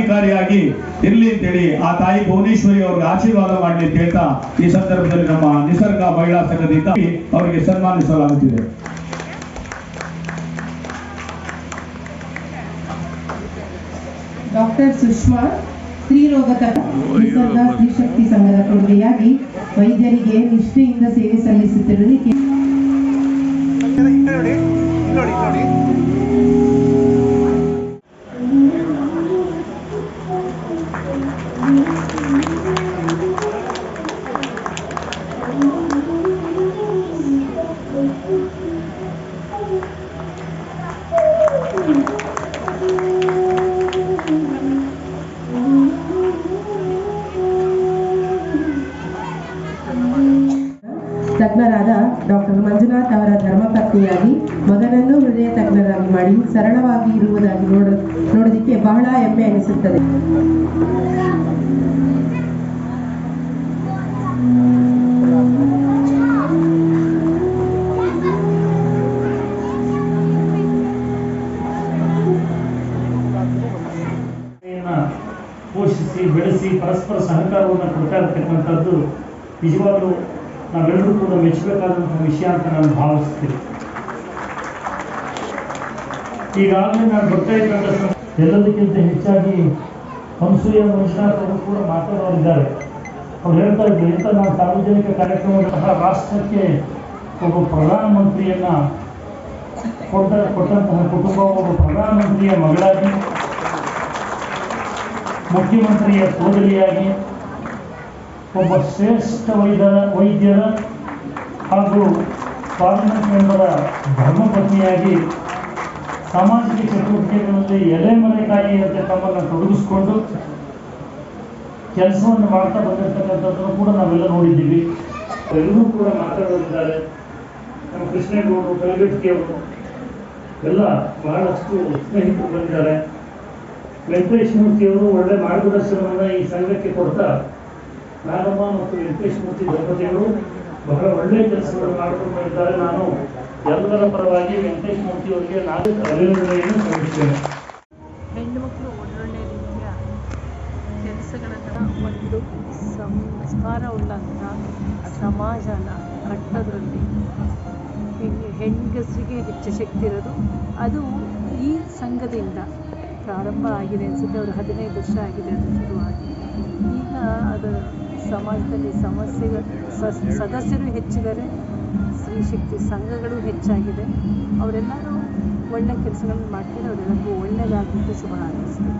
ಜವಾಬ್ದಾರಿಯಾಗಿ ಇರ್ಲಿ ಅಂತೇಳಿ ಆ ತಾಯಿ ಭುವನೇಶ್ವರಿ ಅವ್ರಿಗೆ ಆಶೀರ್ವಾದ ಮಾಡಲಿ ಅಂತ ಹೇಳ್ತಾ ಈ ಸಂದರ್ಭದಲ್ಲಿ ನಮ್ಮ ನಿಸರ್ಗ ಮಹಿಳಾ ಸಂಘದಿಂದ ಅವರಿಗೆ ಸನ್ಮಾನಿಸಲಾಗುತ್ತಿದೆ. ಡಾಕ್ಟರ್ ಸುಷ್ಮಾ ಸ್ತ್ರೀರೋಗ ತಜ್ಞ ನಿಸರ್ಗ ಸ್ತ್ರೀಶಕ್ತಿ ಸಂಘದ ಕೊಡುಗೆಯಾಗಿ ವೈದ್ಯರಿಗೆ ನಿಷ್ಠೆಯಿಂದ ಸೇವೆ ಸಲ್ಲಿಸುತ್ತಿರುವುದಕ್ಕೆ ತಜ್ಞರಾದ ಡಾಕ್ಟರ್ ಮಂಜುನಾಥ್ ಅವರ ಧರ್ಮಪತ್ನಿಯಾಗಿ ಮಗನನ್ನು ಹೃದಯ ತಜ್ಞರಾಗಿ ಮಾಡಿ ಸರಳವಾಗಿ ಇರುವುದಾಗಿ ನೋಡ, ನೋಡೋದಕ್ಕೆ ಬಹಳ ಹೆಮ್ಮೆ ಅನಿಸುತ್ತದೆ ಪೋಷಿಸಿ ಬೆಳೆಸಿ ಪರಸ್ಪರ ಸಹಕಾರವನ್ನು ಕೊಡ್ತಾ ಇರತಕ್ಕಂಥದ್ದು ನಿಜವಾಗ್ಲೂ ನಾವೆಲ್ಲರೂ ಕೂಡ ಮೆಚ್ಚಬೇಕಾದಂಥ ವಿಷಯ ಅಂತ ನಾನು ಭಾವಿಸ್ತೀನಿ. ಈಗಾಗಲೇ ನಾನು ಬರ್ತಾ ಇದ್ದಂಥ ಎಲ್ಲದಕ್ಕಿಂತ ಹೆಚ್ಚಾಗಿ ಹಂಸೂಯ ಮಂಜುನಾಥ್ ಅವರು ಕೂಡ ಮಾತನಾಡಿದ್ದಾರೆ ಅವ್ರು ಹೇಳ್ತಾ ಇದ್ರು, ಇಂಥ ನಾವು ಸಾರ್ವಜನಿಕ ಕಾರ್ಯಕ್ರಮದಂತಹ ರಾಷ್ಟ್ರಕ್ಕೆ ಒಬ್ಬ ಪ್ರಧಾನಮಂತ್ರಿಯನ್ನ ಕೊಟ್ಟ ಕೊಟ್ಟಂತಹ ಕುಟುಂಬ ಒಬ್ಬ ಪ್ರಧಾನಮಂತ್ರಿಯ ಮಗಳಾಗಿ, ಮುಖ್ಯಮಂತ್ರಿಯ ಸೋದರಿಯಾಗಿ ಒಬ್ಬ ಶ್ರೇಷ್ಠ ವೈದ್ಯರ ವೈದ್ಯರ ಹಾಗೂ ಪಾರ್ಲಿಮೆಂಟ್ ಮೆಂಬರ ಧರ್ಮಪತ್ನಿಯಾಗಿ ಸಾಮಾಜಿಕ ಚಟುವಟಿಕೆಗಳಲ್ಲಿ ಅಂತ ತಮ್ಮನ್ನು ತೊಡಗಿಸ್ಕೊಂಡು ಕೆಲಸವನ್ನು ಮಾಡ್ತಾ ಬಂದಿರ್ತಕ್ಕಂಥದ್ದನ್ನು ಕೂಡ ನಾವೆಲ್ಲ ನೋಡಿದ್ದೀವಿ. ಎಲ್ಲರೂ ಕೂಡ ಮಾತಾಡೋದಿದ್ದಾರೆ. ನಮ್ಮ ಕೃಷ್ಣೇಗೌಡರು ಕಲಗಟ್ಟಿಗೆಯವರು ಎಲ್ಲ ಬಹಳಷ್ಟು ಸ್ನೇಹಿತರು ಬಂದಿದ್ದಾರೆ. ವೆಂಕಟೇಶ್ ಮೂರ್ತಿಯವರು ಒಳ್ಳೆ ಮಾರ್ಗದರ್ಶನವನ್ನು ಈ ಸಂಘಕ್ಕೆ ಕೊಡ್ತಾ ನಾಗಮ್ಮ ಮತ್ತು ವೆಂಕಟೇಶ್ ಮೂರ್ತಿ ದಂಪತಿಗಳು ಬಹಳ ಒಳ್ಳೆಯ ಕೆಲಸಗಳು ಮಾಡಿಕೊಂಡು ಬಂದಿದ್ದಾರೆ. ನಾನು ಎಲ್ಲರ ಪರವಾಗಿ ವೆಂಕಟೇಶ್ ಮೂರ್ತಿ ಅವರಿಗೆ ನಾನು ಅಭಿನಂದನೆಯನ್ನು ಸಲ್ಲಿಸುತ್ತೇನೆ. ಹೆಣ್ಣು ಮಕ್ಕಳು ಒಳ್ಳೊಳ್ಳೆ ರೀತಿಯ ಕೆಲಸಗಳನ್ನು ಒಂದು ಸಂಸ್ಕಾರವುಳ್ಳಂಥ ಸಮಾಜನ ಕಟ್ಟೋದ್ರಲ್ಲಿ ಹೆಣ್ಣು ಹೆಂಗಸರಿಗೆ ಹೆಚ್ಚು ಶಕ್ತಿ ಇರೋದು. ಅದು ಈ ಸಂಘದಿಂದ ಪ್ರಾರಂಭ ಆಗಿದೆ ಅನಿಸುತ್ತೆ, ಅವರು ಹದಿನೈದು ವರ್ಷ ಆಗಿದೆ ಅದು ಶುರುವಾಗಿ. ಈಗ ಅದು ಸಮಾಜದಲ್ಲಿ ಸಮಸ್ಯೆಗಳು ಸದಸ್ಯರು ಹೆಚ್ಚಿದ್ದಾರೆ, ಸ್ತ್ರೀ ಶಕ್ತಿ ಸಂಘಗಳು ಹೆಚ್ಚಾಗಿದೆ. ಅವರೆಲ್ಲರೂ ಒಳ್ಳೆ ಕೆಲಸಗಳನ್ನು ಮಾಡ್ತಾರೆ ಅವರೆಲ್ಲರಿಗೂ ಒಳ್ಳೆಯದಾಗುತ್ತೆ ಶುಭ ಹಾರೈಸ್ತೀನಿ